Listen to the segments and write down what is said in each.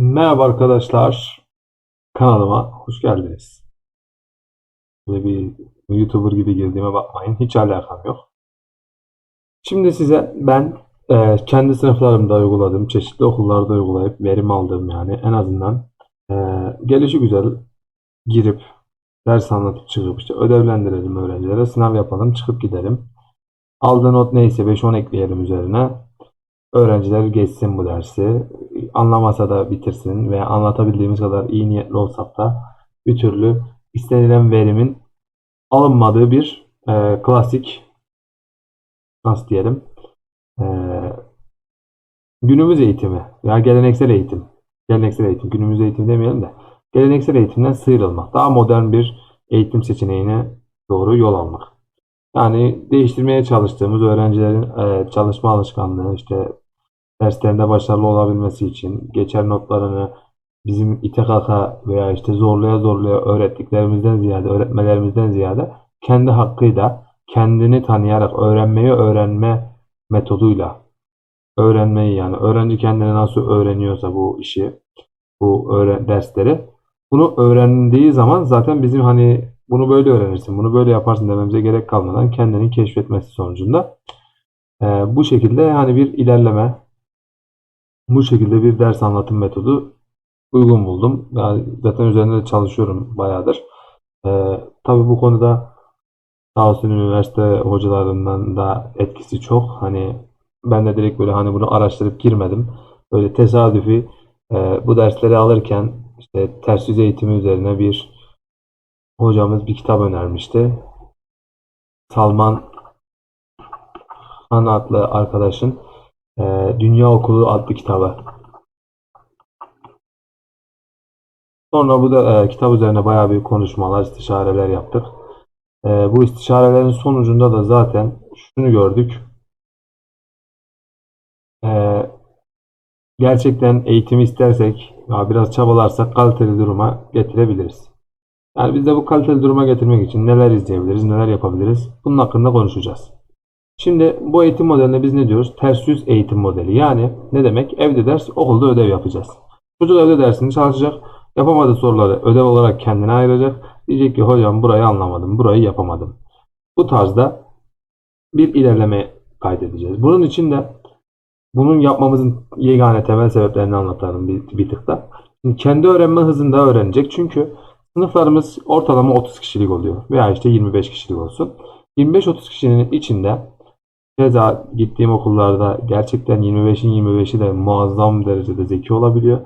Merhaba arkadaşlar. Kanalıma hoş geldiniz. Böyle bir YouTuber gibi girdiğime bakmayın. Hiç alakam yok. Şimdi size ben e, kendi sınıflarımda uyguladığım, çeşitli okullarda uygulayıp verim aldığım yani en azından e, gelişi güzel girip ders anlatıp çıkıp işte ödevlendirelim öğrencilere, sınav yapalım, çıkıp gidelim. Aldığı not neyse 5-10 ekleyelim üzerine. Öğrenciler geçsin bu dersi. Anlamasa da bitirsin veya anlatabildiğimiz kadar iyi niyetli olsak da bir türlü istenilen verimin alınmadığı bir e, klasik nasıl diyelim e, günümüz eğitimi ya geleneksel eğitim geleneksel eğitim günümüz eğitimi demeyelim de geleneksel eğitimden sıyrılmak daha modern bir eğitim seçeneğine doğru yol almak. Yani değiştirmeye çalıştığımız öğrencilerin e, çalışma alışkanlığı, işte derslerinde başarılı olabilmesi için geçer notlarını bizim ite kaka veya işte zorlaya zorlaya öğrettiklerimizden ziyade, öğretmelerimizden ziyade kendi hakkıyla kendini tanıyarak öğrenmeyi öğrenme metoduyla öğrenmeyi yani öğrenci kendini nasıl öğreniyorsa bu işi, bu öğren dersleri bunu öğrendiği zaman zaten bizim hani bunu böyle öğrenirsin, bunu böyle yaparsın dememize gerek kalmadan kendini keşfetmesi sonucunda e, bu şekilde hani bir ilerleme, bu şekilde bir ders anlatım metodu uygun buldum. Yani zaten üzerinde de çalışıyorum bayağıdır. E, tabii bu konuda sağ olsun üniversite hocalarından da etkisi çok. Hani ben de direkt böyle hani bunu araştırıp girmedim. Böyle tesadüfi e, bu dersleri alırken işte ters yüz eğitimi üzerine bir hocamız bir kitap önermişti. Salman Han adlı arkadaşın Dünya Okulu adlı kitabı. Sonra bu da e, kitap üzerine bayağı bir konuşmalar, istişareler yaptık. E, bu istişarelerin sonucunda da zaten şunu gördük. E, gerçekten eğitimi istersek, ya biraz çabalarsak kaliteli duruma getirebiliriz. Yani biz de bu kaliteli duruma getirmek için neler izleyebiliriz, neler yapabiliriz? Bunun hakkında konuşacağız. Şimdi bu eğitim modeline biz ne diyoruz? Ters yüz eğitim modeli. Yani ne demek? Evde ders, okulda ödev yapacağız. Çocuk evde dersini çalışacak. Yapamadığı soruları ödev olarak kendine ayıracak. Diyecek ki hocam burayı anlamadım, burayı yapamadım. Bu tarzda bir ilerleme kaydedeceğiz. Bunun için de bunun yapmamızın yegane temel sebeplerini anlatalım bir, bir tık da. Şimdi kendi öğrenme hızında öğrenecek. Çünkü sınıflarımız ortalama 30 kişilik oluyor. Veya işte 25 kişilik olsun. 25-30 kişinin içinde Keza gittiğim okullarda gerçekten 25'in 25'i de muazzam derecede zeki olabiliyor.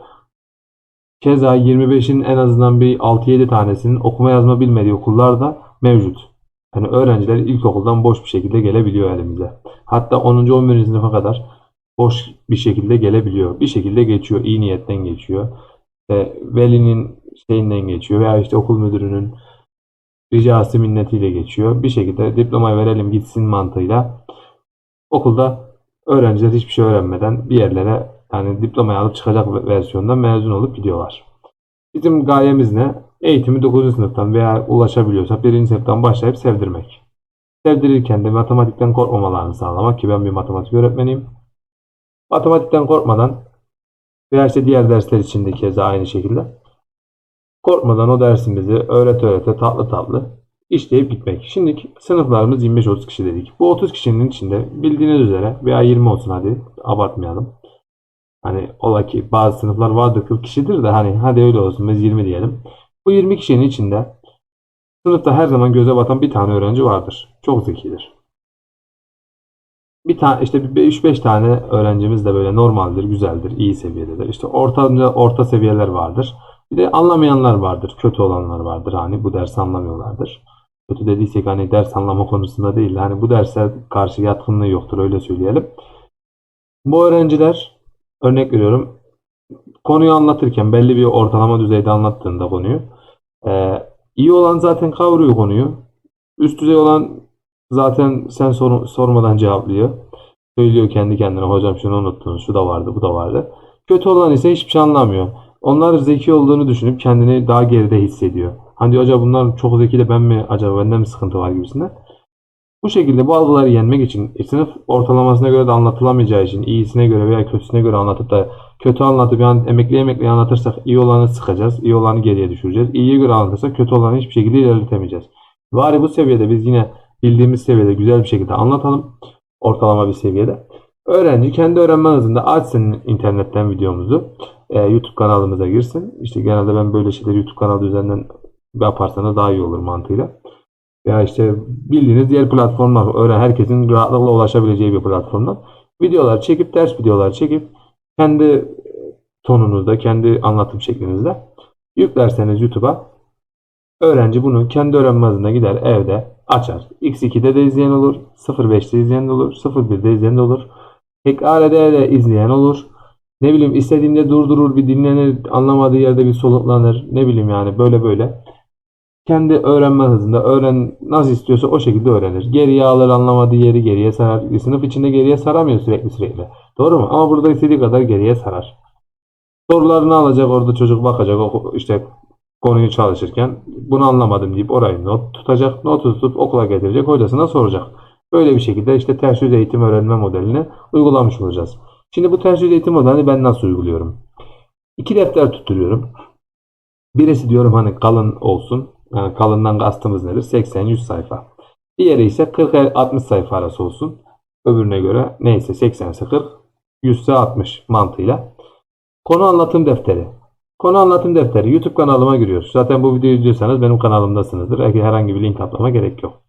Keza 25'in en azından bir 6-7 tanesinin okuma yazma bilmediği okullar da mevcut. Yani öğrenciler ilkokuldan boş bir şekilde gelebiliyor elimize. Hatta 10. 11. sınıfa kadar boş bir şekilde gelebiliyor. Bir şekilde geçiyor. iyi niyetten geçiyor. İşte velinin şeyinden geçiyor veya işte okul müdürünün ricası minnetiyle geçiyor. Bir şekilde diplomayı verelim gitsin mantığıyla Okulda öğrenciler hiçbir şey öğrenmeden bir yerlere yani diplomayı alıp çıkacak versiyonda mezun olup gidiyorlar. Bizim gayemiz ne? Eğitimi 9. sınıftan veya ulaşabiliyorsa 1. sınıftan başlayıp sevdirmek. Sevdirirken de matematikten korkmamalarını sağlamak ki ben bir matematik öğretmeniyim. Matematikten korkmadan veya işte diğer dersler için de keza aynı şekilde korkmadan o dersimizi öğrete öğrete tatlı tatlı işleyip gitmek. Şimdi sınıflarımız 25-30 kişi dedik. Bu 30 kişinin içinde bildiğiniz üzere veya 20 olsun hadi abartmayalım. Hani ola ki bazı sınıflar vardır 40 kişidir de hani hadi öyle olsun biz 20 diyelim. Bu 20 kişinin içinde sınıfta her zaman göze batan bir tane öğrenci vardır. Çok zekidir. Bir tane işte 3-5 tane öğrencimiz de böyle normaldir, güzeldir, iyi seviyededir. İşte orta orta seviyeler vardır. Bir de anlamayanlar vardır, kötü olanlar vardır. Hani bu dersi anlamıyorlardır kötü dediysek hani ders anlama konusunda değil. Hani bu derse karşı yatkınlığı yoktur öyle söyleyelim. Bu öğrenciler örnek veriyorum konuyu anlatırken belli bir ortalama düzeyde anlattığında konuyu e, iyi olan zaten kavruyor konuyu. Üst düzey olan zaten sen sor, sormadan cevaplıyor. Söylüyor kendi kendine hocam şunu unuttunuz şu da vardı bu da vardı. Kötü olan ise hiçbir şey anlamıyor. Onlar zeki olduğunu düşünüp kendini daha geride hissediyor. Hani diyor acaba bunlar çok zeki de ben mi acaba bende mi sıkıntı var gibisinden. Bu şekilde bu algıları yenmek için e, sınıf ortalamasına göre de anlatılamayacağı için iyisine göre veya kötüsüne göre anlatıp da Kötü anlatıp yani emekli emekli anlatırsak iyi olanı sıkacağız. iyi olanı geriye düşüreceğiz. İyiye göre anlatırsak kötü olanı hiçbir şekilde ilerletemeyeceğiz. Bari bu seviyede biz yine bildiğimiz seviyede güzel bir şekilde anlatalım. Ortalama bir seviyede. Öğrenci kendi öğrenme hızında açsın internetten videomuzu. Ee, YouTube kanalımıza girsin. İşte genelde ben böyle şeyleri YouTube kanalı üzerinden yaparsanız daha iyi olur mantığıyla. Ya işte bildiğiniz diğer platformlar öğren herkesin rahatlıkla ulaşabileceği bir platformdan videolar çekip ders videolar çekip kendi tonunuzda, kendi anlatım şeklinizde yüklerseniz YouTube'a öğrenci bunu kendi öğrenme hızına gider evde açar. X2'de de izleyen olur, 05'te izleyen de olur, 01'de izleyen de olur. Tekrar ede de izleyen olur. Ne bileyim istediğinde durdurur bir dinlenir, anlamadığı yerde bir soluklanır. Ne bileyim yani böyle böyle. Kendi öğrenme hızında öğren nasıl istiyorsa o şekilde öğrenir. Geriye alır anlamadığı yeri geriye sarar. Sınıf içinde geriye saramıyor sürekli sürekli. Doğru mu? Ama burada istediği kadar geriye sarar. Sorularını alacak orada çocuk bakacak o işte konuyu çalışırken bunu anlamadım deyip orayı not tutacak. Notu tutup okula getirecek hocasına soracak. Böyle bir şekilde işte ters yüz eğitim öğrenme modelini uygulamış olacağız. Şimdi bu ters yüz eğitim modelini ben nasıl uyguluyorum? İki defter tutturuyorum. Birisi diyorum hani kalın olsun. Yani kalından kastımız nedir? 80-100 sayfa. Diğeri ise 40-60 sayfa arası olsun. Öbürüne göre neyse 80 ise 40, 100 ise 60 mantığıyla. Konu anlatım defteri. Konu anlatım defteri YouTube kanalıma giriyorsunuz. Zaten bu videoyu izliyorsanız benim kanalımdasınızdır. Herhangi bir link atlama gerek yok.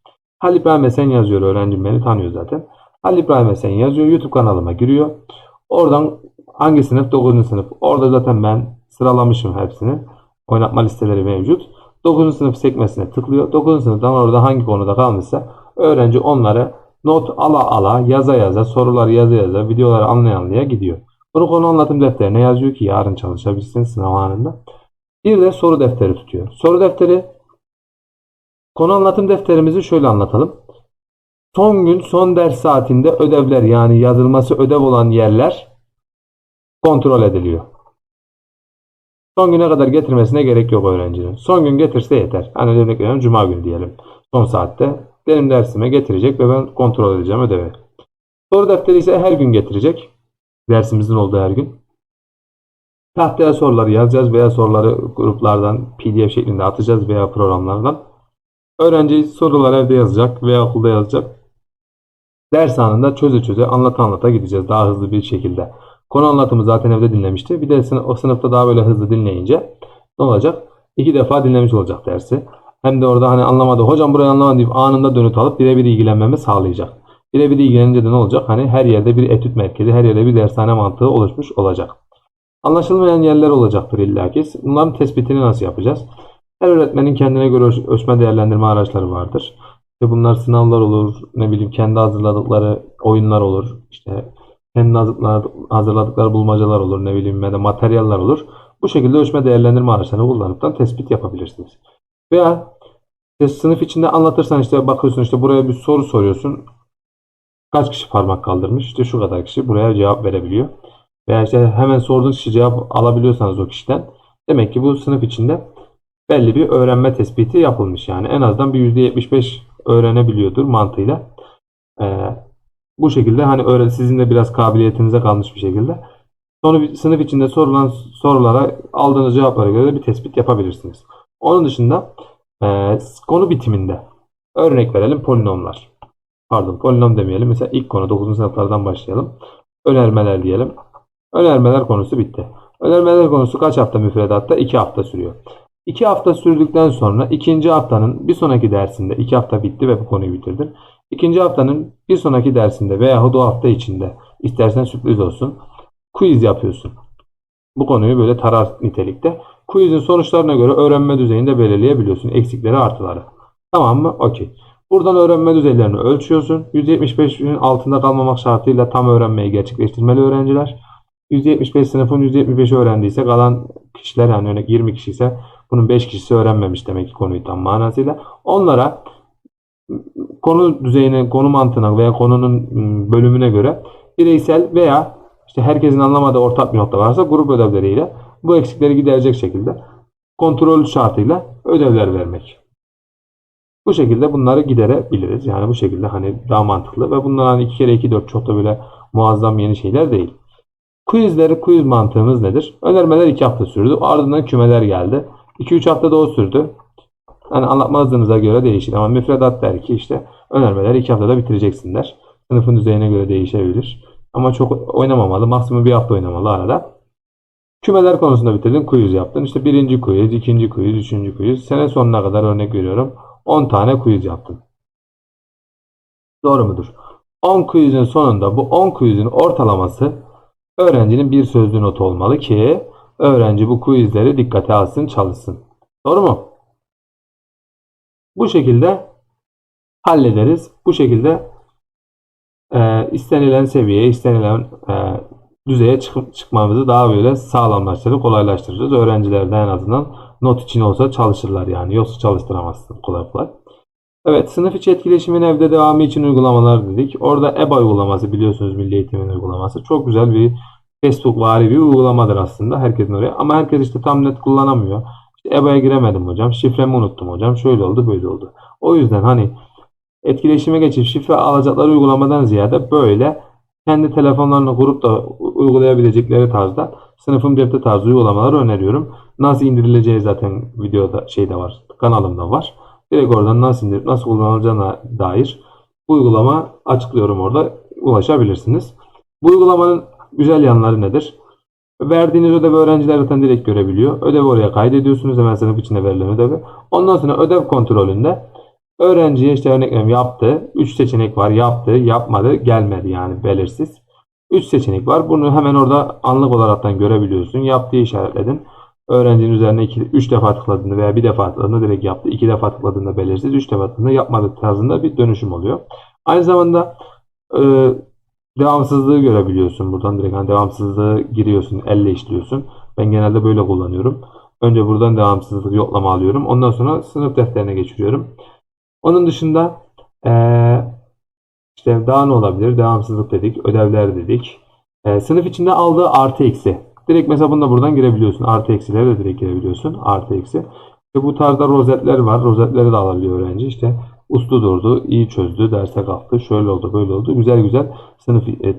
Halil İbrahim Esen yazıyor. Öğrencim beni tanıyor zaten. Halil İbrahim Esen yazıyor. YouTube kanalıma giriyor. Oradan hangi sınıf? 9. sınıf. Orada zaten ben sıralamışım hepsini. Oynatma listeleri mevcut. 9. sınıf sekmesine tıklıyor. 9. sınıftan orada hangi konuda kalmışsa öğrenci onları not ala ala yaza yaza soruları yaza yaza videoları anlaya anlaya gidiyor. Bunu konu anlatım defterine yazıyor ki yarın çalışabilsin sınav anında. Bir de soru defteri tutuyor. Soru defteri konu anlatım defterimizi şöyle anlatalım. Son gün son ders saatinde ödevler yani yazılması ödev olan yerler kontrol ediliyor. Son güne kadar getirmesine gerek yok öğrencinin. Son gün getirse yeter. Hani örnek veriyorum cuma günü diyelim. Son saatte benim dersime getirecek ve ben kontrol edeceğim ödevi. Soru defteri ise her gün getirecek. Dersimizin olduğu her gün. Tahtaya soruları yazacağız veya soruları gruplardan pdf şeklinde atacağız veya programlardan. Öğrenci soruları evde yazacak veya okulda yazacak. Ders anında çöze çöze anlata anlata gideceğiz daha hızlı bir şekilde. Konu anlatımı zaten evde dinlemişti. Bir de o sınıfta daha böyle hızlı dinleyince ne olacak? İki defa dinlemiş olacak dersi. Hem de orada hani anlamadı. Hocam burayı anlamadı deyip anında dönüt alıp birebir ilgilenmemi sağlayacak. Birebir ilgilenince de ne olacak? Hani her yerde bir etüt merkezi, her yerde bir dershane mantığı oluşmuş olacak. Anlaşılmayan yerler olacaktır illaki. Bunların tespitini nasıl yapacağız? Her öğretmenin kendine göre ölçme değerlendirme araçları vardır. İşte bunlar sınavlar olur, ne bileyim kendi hazırladıkları oyunlar olur. İşte kendi hazırladıkları bulmacalar olur, ne bileyim ya da materyaller olur. Bu şekilde ölçme değerlendirme araçlarını kullanıp tespit yapabilirsiniz. Veya işte sınıf içinde anlatırsan işte bakıyorsun işte buraya bir soru soruyorsun. Kaç kişi parmak kaldırmış? İşte şu kadar kişi buraya cevap verebiliyor. Veya işte hemen sorduğunuz kişi cevap alabiliyorsanız o kişiden demek ki bu sınıf içinde belli bir öğrenme tespiti yapılmış. Yani en azından bir %75 öğrenebiliyordur mantığıyla. Ee, bu şekilde hani öyle sizin de biraz kabiliyetinize kalmış bir şekilde. Sonra bir sınıf içinde sorulan sorulara aldığınız cevaplara göre bir tespit yapabilirsiniz. Onun dışında e, konu bitiminde örnek verelim polinomlar. Pardon polinom demeyelim. Mesela ilk konu 9. sınıflardan başlayalım. Önermeler diyelim. Önermeler konusu bitti. Önermeler konusu kaç hafta müfredatta? 2 hafta sürüyor. 2 hafta sürdükten sonra ikinci haftanın bir sonraki dersinde 2 hafta bitti ve bu konuyu bitirdin. İkinci haftanın bir sonraki dersinde veya o hafta içinde istersen sürpriz olsun quiz yapıyorsun. Bu konuyu böyle tarar nitelikte. Quizin sonuçlarına göre öğrenme düzeyinde belirleyebiliyorsun. Eksikleri artıları. Tamam mı? Okey. Buradan öğrenme düzeylerini ölçüyorsun. 175'in altında kalmamak şartıyla tam öğrenmeyi gerçekleştirmeli öğrenciler. 175 sınıfın 175'i öğrendiyse kalan kişiler yani örnek 20 kişi ise bunun 5 kişisi öğrenmemiş demek ki konuyu tam manasıyla. Onlara konu düzeyine, konu mantığına veya konunun ıı, bölümüne göre bireysel veya işte herkesin anlamadığı ortak bir nokta varsa grup ödevleriyle bu eksikleri giderecek şekilde kontrol şartıyla ödevler vermek. Bu şekilde bunları giderebiliriz. Yani bu şekilde hani daha mantıklı ve bunlar hani 2 kere 2 4 çok da böyle muazzam yeni şeyler değil. Quizleri, quiz mantığımız nedir? Önermeler 2 hafta sürdü. Ardından kümeler geldi. 2-3 haftada o sürdü. Yani anlatma hızınıza göre değişir. Ama müfredat der ki işte önermeleri 2 haftada bitireceksin der. Sınıfın düzeyine göre değişebilir. Ama çok oynamamalı. Maksimum bir hafta oynamalı arada. Kümeler konusunda bitirdin. Quiz yaptın. İşte birinci quiz, ikinci quiz, üçüncü quiz. Sene sonuna kadar örnek veriyorum. 10 tane quiz yaptın. Doğru mudur? 10 quizin sonunda bu 10 quizin ortalaması öğrencinin bir sözlü not olmalı ki öğrenci bu quizleri dikkate alsın, çalışsın. Doğru mu? Bu şekilde hallederiz. Bu şekilde e, istenilen seviyeye, istenilen e, düzeye çık- çıkmamızı daha böyle sağlamlaştırır, kolaylaştırırız. Öğrenciler de en azından not için olsa çalışırlar yani. Yoksa çalıştıramazsın kolay kolay. Evet, sınıf içi etkileşimin evde devamı için uygulamalar dedik. Orada EBA uygulaması biliyorsunuz Milli Eğitim'in uygulaması. Çok güzel bir Facebook vari bir uygulamadır aslında herkesin oraya. Ama herkes işte tam net kullanamıyor. İşte EBA'ya giremedim hocam, şifremi unuttum hocam, şöyle oldu böyle oldu. O yüzden hani etkileşime geçip şifre alacakları uygulamadan ziyade böyle kendi telefonlarını kurup da uygulayabilecekleri tarzda sınıfım cepte tarzı uygulamaları öneriyorum. Nasıl indirileceği zaten videoda şeyde var, kanalımda var. Direkt oradan nasıl indirip nasıl kullanılacağına dair uygulama açıklıyorum orada ulaşabilirsiniz. Bu uygulamanın güzel yanları nedir? Verdiğiniz ödevi öğrenciler zaten direkt görebiliyor. Ödevi oraya kaydediyorsunuz hemen sınıf içinde verilen ödevi. Ondan sonra ödev kontrolünde öğrenciye işte örnek yaptı. 3 seçenek var yaptı, yapmadı, gelmedi yani belirsiz. 3 seçenek var. Bunu hemen orada anlık olaraktan görebiliyorsun. Yaptığı işaretledin. Öğrencinin üzerine 3 defa tıkladığında veya bir defa tıkladığında direkt yaptı. 2 defa tıkladığında belirsiz. 3 defa tıkladığında yapmadı tarzında bir dönüşüm oluyor. Aynı zamanda e, devamsızlığı görebiliyorsun. Buradan direkt hani devamsızlığı giriyorsun. Elle işliyorsun. Ben genelde böyle kullanıyorum. Önce buradan devamsızlık yoklama alıyorum. Ondan sonra sınıf defterine geçiriyorum. Onun dışında eee, işte daha ne olabilir? Devamsızlık dedik. Ödevler dedik. Eee, sınıf içinde aldığı artı eksi. Direkt mesela bunda buradan girebiliyorsun. Artı eksilere de direkt girebiliyorsun. Artı eksi. İşte bu tarzda rozetler var. Rozetleri de alabiliyor öğrenci. İşte uslu durdu, iyi çözdü, derse kalktı, şöyle oldu, böyle oldu. Güzel güzel sınıf e,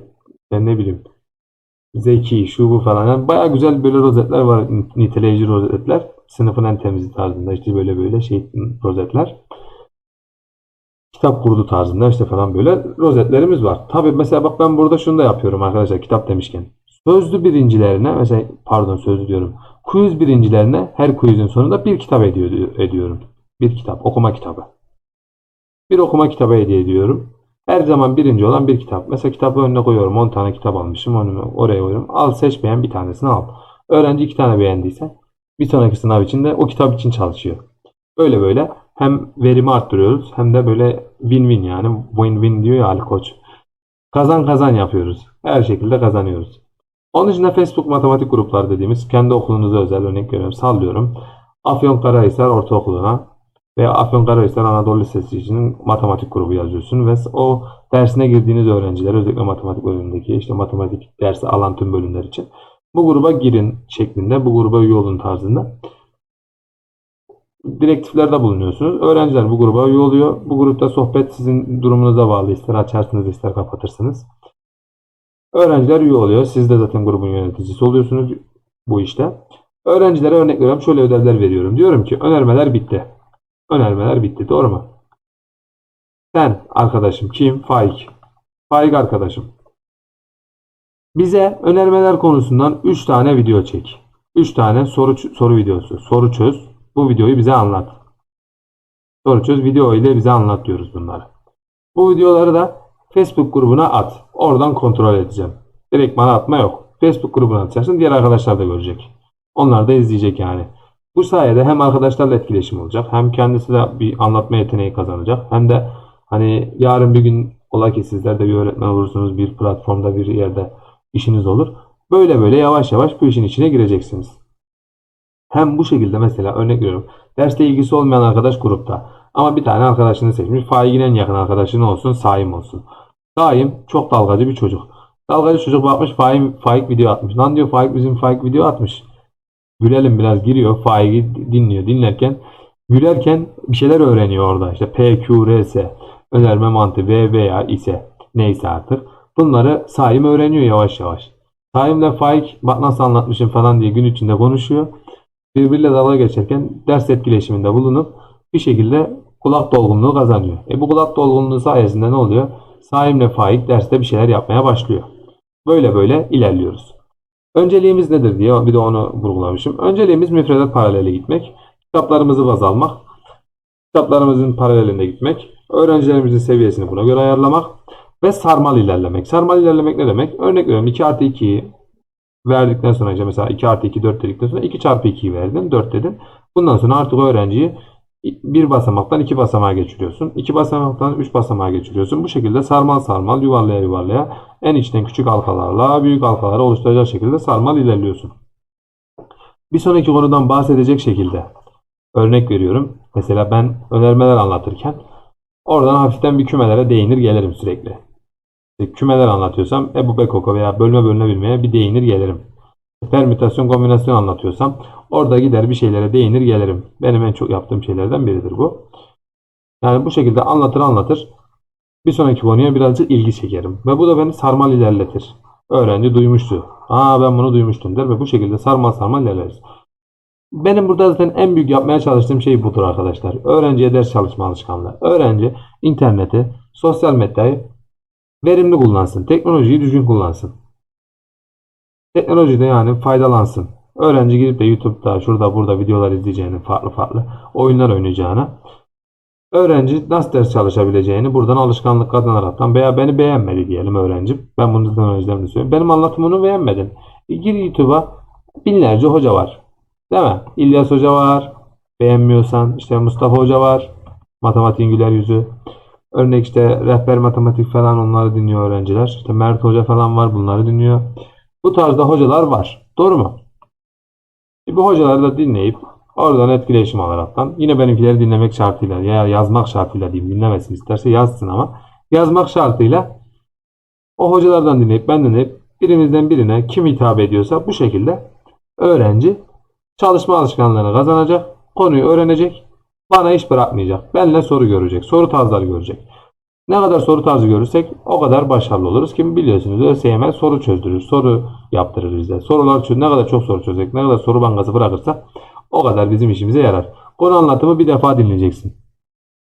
ben ne bileyim zeki, şu bu falan. Yani bayağı güzel böyle rozetler var. Niteleyici rozetler. Sınıfın en temiz tarzında işte böyle böyle şey rozetler. Kitap kurdu tarzında işte falan böyle rozetlerimiz var. Tabi mesela bak ben burada şunu da yapıyorum arkadaşlar kitap demişken. Sözlü birincilerine mesela pardon sözlü diyorum. Quiz birincilerine her quizin sonunda bir kitap ediyor, ediyorum. Bir kitap, okuma kitabı. Bir okuma kitabı hediye ediyorum. Her zaman birinci olan bir kitap. Mesela kitabı önüne koyuyorum. 10 tane kitap almışım. Onu oraya koyuyorum. Al seç beğen bir tanesini al. Öğrenci iki tane beğendiyse bir sonraki sınav için de o kitap için çalışıyor. Böyle böyle hem verimi arttırıyoruz hem de böyle win-win yani win-win diyor ya Ali Koç. Kazan kazan yapıyoruz. Her şekilde kazanıyoruz. Onun dışında Facebook matematik gruplar dediğimiz kendi okulunuza özel örnek veriyorum. Sallıyorum. Afyonkarahisar Ortaokulu'na veya Afyonkarahisar Anadolu Lisesi için matematik grubu yazıyorsun ve o dersine girdiğiniz öğrenciler özellikle matematik bölümündeki işte matematik dersi alan tüm bölümler için bu gruba girin şeklinde bu gruba üye olun tarzında direktiflerde bulunuyorsunuz. Öğrenciler bu gruba üye oluyor. Bu grupta sohbet sizin durumunuza bağlı. İster açarsınız ister kapatırsınız. Öğrenciler üye oluyor. Siz de zaten grubun yöneticisi oluyorsunuz bu işte. Öğrencilere örnek veriyorum. Şöyle ödevler veriyorum. Diyorum ki önermeler bitti. Önermeler bitti. Doğru mu? Sen arkadaşım kim? Faik. Faik arkadaşım. Bize önermeler konusundan 3 tane video çek. 3 tane soru soru videosu. Soru çöz. Bu videoyu bize anlat. Soru çöz video ile bize anlat diyoruz bunları. Bu videoları da Facebook grubuna at. Oradan kontrol edeceğim. Direkt bana atma yok. Facebook grubuna atacaksın. Diğer arkadaşlar da görecek. Onlar da izleyecek yani. Bu sayede hem arkadaşlarla etkileşim olacak. Hem kendisi de bir anlatma yeteneği kazanacak. Hem de hani yarın bir gün ola ki sizler de bir öğretmen olursunuz. Bir platformda bir yerde işiniz olur. Böyle böyle yavaş yavaş bu işin içine gireceksiniz. Hem bu şekilde mesela örnek veriyorum. Derste ilgisi olmayan arkadaş grupta. Ama bir tane arkadaşını seçmiş. Faik'in en yakın arkadaşın olsun, Saim olsun. Saim çok dalgacı bir çocuk. Dalgacı çocuk bakmış Faik, Faik video atmış. Lan diyor Faik bizim Faik video atmış. Gülelim biraz giriyor. Faik'i dinliyor. Dinlerken gülerken bir şeyler öğreniyor orada. İşte P, Q, R, S. Önerme mantığı V veya ise neyse artık. Bunları Saim öğreniyor yavaş yavaş. Saim'le Faik bak nasıl anlatmışım falan diye gün içinde konuşuyor. Birbiriyle dalga geçerken ders etkileşiminde bulunup bir şekilde kulak dolgunluğu kazanıyor. E bu kulak dolgunluğu sayesinde ne oluyor? Saim'le Faik derste bir şeyler yapmaya başlıyor. Böyle böyle ilerliyoruz. Önceliğimiz nedir diye bir de onu vurgulamışım. Önceliğimiz müfredat paraleli gitmek. Kitaplarımızı baz almak. Kitaplarımızın paralelinde gitmek. Öğrencilerimizin seviyesini buna göre ayarlamak. Ve sarmal ilerlemek. Sarmal ilerlemek ne demek? Örnek veriyorum 2 artı 2'yi verdikten sonra işte mesela 2 artı 2 4 dedikten sonra 2 çarpı 2'yi verdin 4 dedin. Bundan sonra artık öğrenciyi bir basamaktan iki basamağa geçiriyorsun. iki basamaktan üç basamağa geçiriyorsun. Bu şekilde sarmal sarmal yuvarlaya yuvarlaya en içten küçük halkalarla büyük halkaları oluşturacak şekilde sarmal ilerliyorsun. Bir sonraki konudan bahsedecek şekilde örnek veriyorum. Mesela ben önermeler anlatırken oradan hafiften bir kümelere değinir gelirim sürekli. Kümeler anlatıyorsam Ebu Bekoko veya bölme bölünebilmeye bir değinir gelirim. Permütasyon kombinasyon anlatıyorsam orada gider bir şeylere değinir gelirim. Benim en çok yaptığım şeylerden biridir bu. Yani bu şekilde anlatır anlatır. Bir sonraki konuya birazcık ilgi çekerim. Ve bu da beni sarmal ilerletir. Öğrenci duymuştu. Aa ben bunu duymuştum der ve bu şekilde sarmal sarmal ilerleriz. Benim burada zaten en büyük yapmaya çalıştığım şey budur arkadaşlar. Öğrenciye ders çalışma alışkanlığı. Öğrenci interneti, sosyal medyayı verimli kullansın. Teknolojiyi düzgün kullansın. Teknolojide yani faydalansın. Öğrenci gidip de YouTube'da şurada burada videolar izleyeceğini farklı farklı oyunlar oynayacağını öğrenci nasıl ders çalışabileceğini buradan alışkanlık kazanaraktan veya beni beğenmedi diyelim öğrencim. Ben bunu zaten öğrencilerimde söylüyorum. Benim anlatımını beğenmedin. E, gir YouTube'a binlerce hoca var. Değil mi? İlyas Hoca var. Beğenmiyorsan işte Mustafa Hoca var. Matematiğin güler yüzü. Örnek işte rehber matematik falan onları dinliyor öğrenciler. İşte Mert Hoca falan var bunları dinliyor. Bu tarzda hocalar var. Doğru mu? E, bu hocaları da dinleyip oradan etkileşim alaraktan yine benimkileri dinlemek şartıyla ya yazmak şartıyla diyeyim dinlemesin isterse yazsın ama yazmak şartıyla o hocalardan dinleyip ben dinleyip birimizden birine kim hitap ediyorsa bu şekilde öğrenci çalışma alışkanlığını kazanacak, konuyu öğrenecek, bana iş bırakmayacak, benimle soru görecek, soru tarzları görecek. Ne kadar soru tarzı görürsek o kadar başarılı oluruz. Kim biliyorsunuz ÖSYM soru çözdürür, soru yaptırır bize. Sorular çöz, ne kadar çok soru çözecek, ne kadar soru bankası bırakırsak o kadar bizim işimize yarar. Konu anlatımı bir defa dinleyeceksin.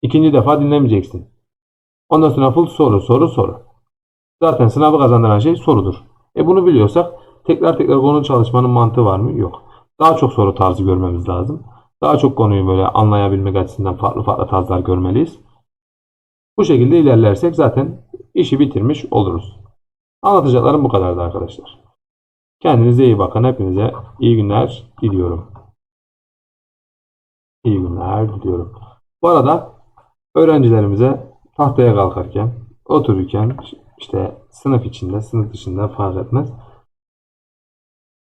İkinci defa dinlemeyeceksin. Ondan sonra full soru, soru, soru. Zaten sınavı kazandıran şey sorudur. E bunu biliyorsak tekrar tekrar konu çalışmanın mantığı var mı? Yok. Daha çok soru tarzı görmemiz lazım. Daha çok konuyu böyle anlayabilmek açısından farklı farklı tarzlar görmeliyiz. Bu şekilde ilerlersek zaten işi bitirmiş oluruz. Anlatacaklarım bu kadardı arkadaşlar. Kendinize iyi bakın. Hepinize iyi günler diliyorum. İyi günler diliyorum. Bu arada öğrencilerimize tahtaya kalkarken, otururken işte sınıf içinde, sınıf dışında fark etmez.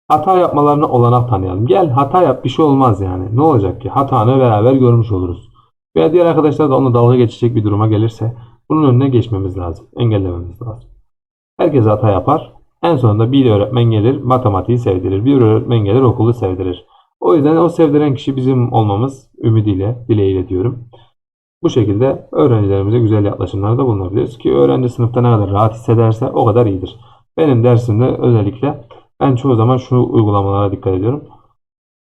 Hata yapmalarına olanak tanıyalım. Gel hata yap bir şey olmaz yani. Ne olacak ki? Hatanı beraber görmüş oluruz. Veya diğer arkadaşlar da onunla dalga geçecek bir duruma gelirse bunun önüne geçmemiz lazım. Engellememiz lazım. Herkes hata yapar. En sonunda bir öğretmen gelir matematiği sevdirir. Bir öğretmen gelir okulu sevdirir. O yüzden o sevdiren kişi bizim olmamız ümidiyle, dileğiyle diyorum. Bu şekilde öğrencilerimize güzel yaklaşımlarda bulunabiliriz ki öğrenci sınıfta ne kadar rahat hissederse o kadar iyidir. Benim dersimde özellikle ben çoğu zaman şu uygulamalara dikkat ediyorum.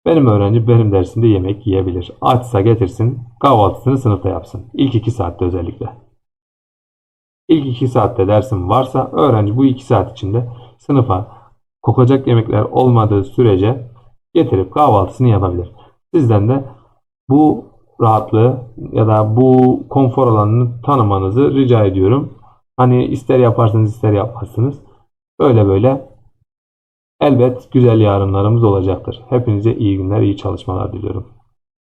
Benim öğrenci benim dersimde yemek yiyebilir. Açsa getirsin, kahvaltısını sınıfta yapsın. İlk iki saatte özellikle. İlk iki saatte dersim varsa öğrenci bu iki saat içinde sınıfa kokacak yemekler olmadığı sürece getirip kahvaltısını yapabilir. Sizden de bu rahatlığı ya da bu konfor alanını tanımanızı rica ediyorum. Hani ister yaparsınız ister yapmazsınız. Böyle böyle elbet güzel yarınlarımız olacaktır. Hepinize iyi günler, iyi çalışmalar diliyorum.